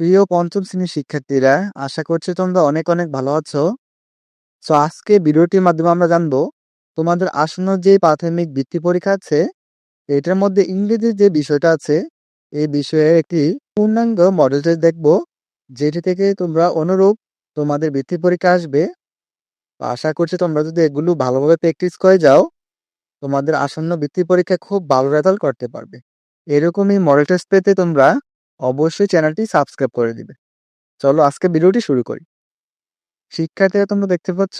প্রিয় পঞ্চম শ্রেণির শিক্ষার্থীরা, আশা করছি তোমরা অনেক অনেক ভালো আছো। তো আজকে ভিডিওটির মাধ্যমে আমরা জানব, তোমাদের আসন্ন যে প্রাথমিক বৃত্তি পরীক্ষা আছে, এটার মধ্যে ইংরেজির যে বিষয়টা আছে, এই বিষয়ে একটি পূর্ণাঙ্গ মডেল টেস্ট দেখব, যেটি থেকে তোমরা অনুরূপ তোমাদের বৃত্তি পরীক্ষা আসবে। আশা করছি তোমরা যদি এগুলো ভালোভাবে প্র্যাকটিস করে যাও, তোমাদের আসন্ন বৃত্তি পরীক্ষা খুব ভালো রেজাল্ট করতে পারবে। এরকমই মডেল টেস্ট পেতে তোমরা অবশ্যই চ্যানেলটি সাবস্ক্রাইব করে দিবে। চলো আজকে ভিডিওটি শুরু করি। শিক্ষার্থীরা তোমরা দেখতে পাচ্ছ,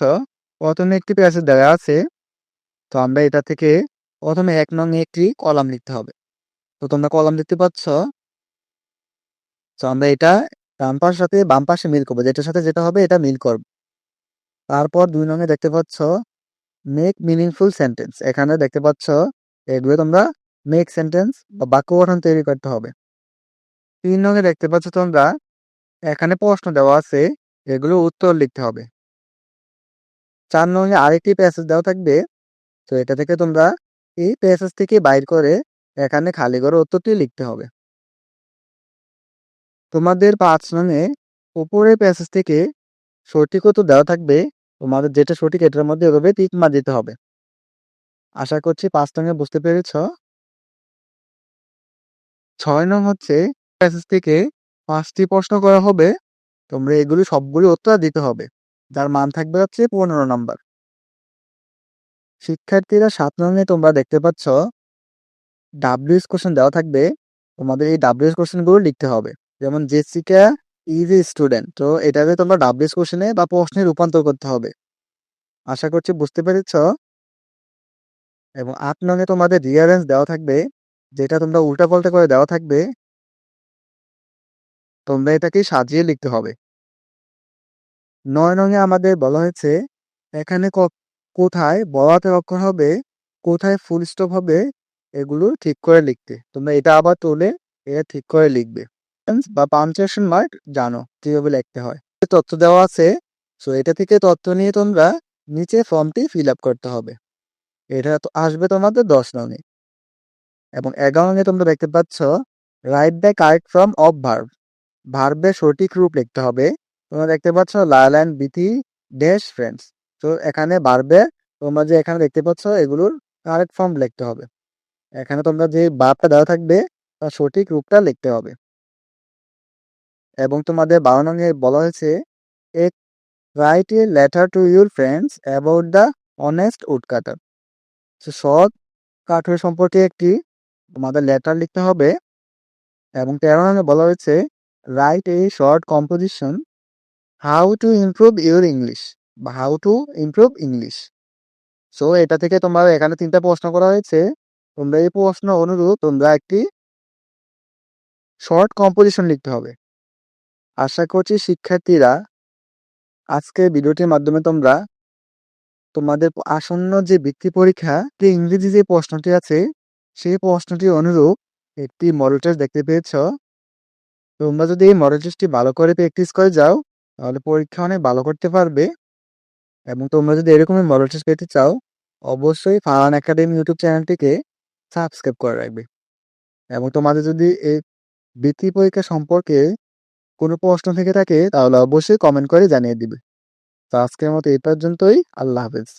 প্রথমে একটি প্যাসেজ দেওয়া আছে। তো আমরা এটা থেকে প্রথমে এক নং একটি কলাম লিখতে হবে। তো তোমরা কলাম দেখতে পাচ্ছ। তো আমরা এটা ডান পাশের সাথে বাম পাশে মিল করব। যেটার সাথে যেটা হবে এটা মিল করব। তারপর দুই নঙে দেখতে পাচ্ছ মেক মিনিংফুল সেন্টেন্স এখানে দেখতে পাচ্ছ, এগুলো তোমরা মেক সেন্টেন্স বা বাক্য গঠন তৈরি করতে হবে। তিন নঙে দেখতে পাচ্ছ তোমরা, এখানে প্রশ্ন দেওয়া আছে, এগুলো উত্তর লিখতে হবে। চার নঙে আরেকটি প্যাসেজ দেওয়া থাকবে, তো এটা থেকে তোমরা এই প্যাসেজ থেকে বাইর করে এখানে খালি করে উত্তরটি লিখতে হবে। তোমাদের পাঁচ নঙে উপরের প্যাসেজ থেকে সঠিক উত্তর দেওয়া থাকবে, তোমাদের যেটা সঠিক এটার মধ্যে এভাবে টিক মার দিতে হবে। আশা করছি পাঁচ নঙে বুঝতে পেরেছ। ছয় নং হচ্ছে থেকে পাঁচটি প্রশ্ন করা হবে। তোমরা এগুলি সবগুলি উত্তর দিতে হবে। যার মান থাকবে হচ্ছে পনেরো নম্বর। শিক্ষার্থীরা সাত নঙে তোমরা দেখতে পাচ্ছ ডাব্লিউএস কোশ্চেন দেওয়া থাকবে। তোমাদের এই ডাব্লিউএস কোশ্চেনগুলো লিখতে হবে। যেমন জেসিকা ইজ এ স্টুডেন্ট তো এটাকে তোমরা ডাব্লিউএস কোশ্চেনে বা প্রশ্নে রূপান্তর করতে হবে। আশা করছি বুঝতে পেরেছ? এবং আট নঙে তোমাদের রিয়ারেন্স দেওয়া থাকবে, যেটা তোমরা উল্টা পাল্টা করে দেওয়া থাকবে। তোমরা এটাকে সাজিয়ে লিখতে হবে। নয় নঙে আমাদের বলা হয়েছে, এখানে কোথায় বলাতে অক্ষর হবে, কোথায় ফুল স্টপ হবে, এগুলো ঠিক করে লিখতে। তোমরা এটা আবার তুলে, এটা ঠিক করে লিখবে। বা পাঞ্চুয়েশন মার্ক জানো কীভাবে লিখতে হয়। তথ্য দেওয়া আছে সো এটা থেকে তথ্য নিয়ে তোমরা নিচে ফর্মটি ফিল আপ করতে হবে। এটা তো আসবে তোমাদের দশ নঙে এবং এগারো নঙে তোমরা দেখতে পাচ্ছ write the correct form of verb verb সঠিক রূপ লিখতে হবে। তোমরা দেখতে পাচ্ছ লাল অ্যান্ড বিথি ড্যাশ ফ্রেন্ডস তো এখানে ভার্বে তোমরা যে এখানে দেখতে পাচ্ছ, এগুলোর কারেক্ট ফর্ম লিখতে হবে। এখানে তোমরা যে ভার্বটা দেওয়া থাকবে, তার সঠিক রূপটা লিখতে হবে। এবং তোমাদের বারো নঙে বলা হয়েছে, এক write a letter to your friends about the honest woodcutter সৎ কাঠের সম্পর্কে একটি তোমাদের লেটার লিখতে হবে। এবং তেরো নামে বলা হয়েছে write a short composition how to improve your English বা how to improve English so এটা থেকে তোমার এখানে তিনটা প্রশ্ন করা হয়েছে। তোমরা এই প্রশ্ন অনুরূপ তোমরা একটি শর্ট কম্পোজিশন লিখতে হবে। আশা করছি শিক্ষার্থীরা আজকে ভিডিওটির মাধ্যমে তোমরা তোমাদের আসন্ন যে বৃত্তি পরীক্ষা, যে ইংরেজি যে প্রশ্নটি আছে, সেই প্রশ্নটি অনুরূপ একটি মডেল টেস্ট দেখতে পেয়েছ। তোমরা যদি এই মডেল টেস্টটি ভালো করে প্র্যাকটিস করে যাও, তাহলে পরীক্ষা অনেক ভালো করতে পারবে। এবং তোমরা যদি এরকমই মডেল টেস্ট পেতে চাও, অবশ্যই ফারান একাডেমি ইউটিউব চ্যানেলটিকে সাবস্ক্রাইব করে রাখবে। এবং তোমাদের যদি এই বৃত্তি পরীক্ষা সম্পর্কে কোনো প্রশ্ন থেকে থাকে, তাহলে অবশ্যই কমেন্ট করে জানিয়ে দিবে। তো আজকের মতো এই পর্যন্তই, আল্লাহ হাফেজ।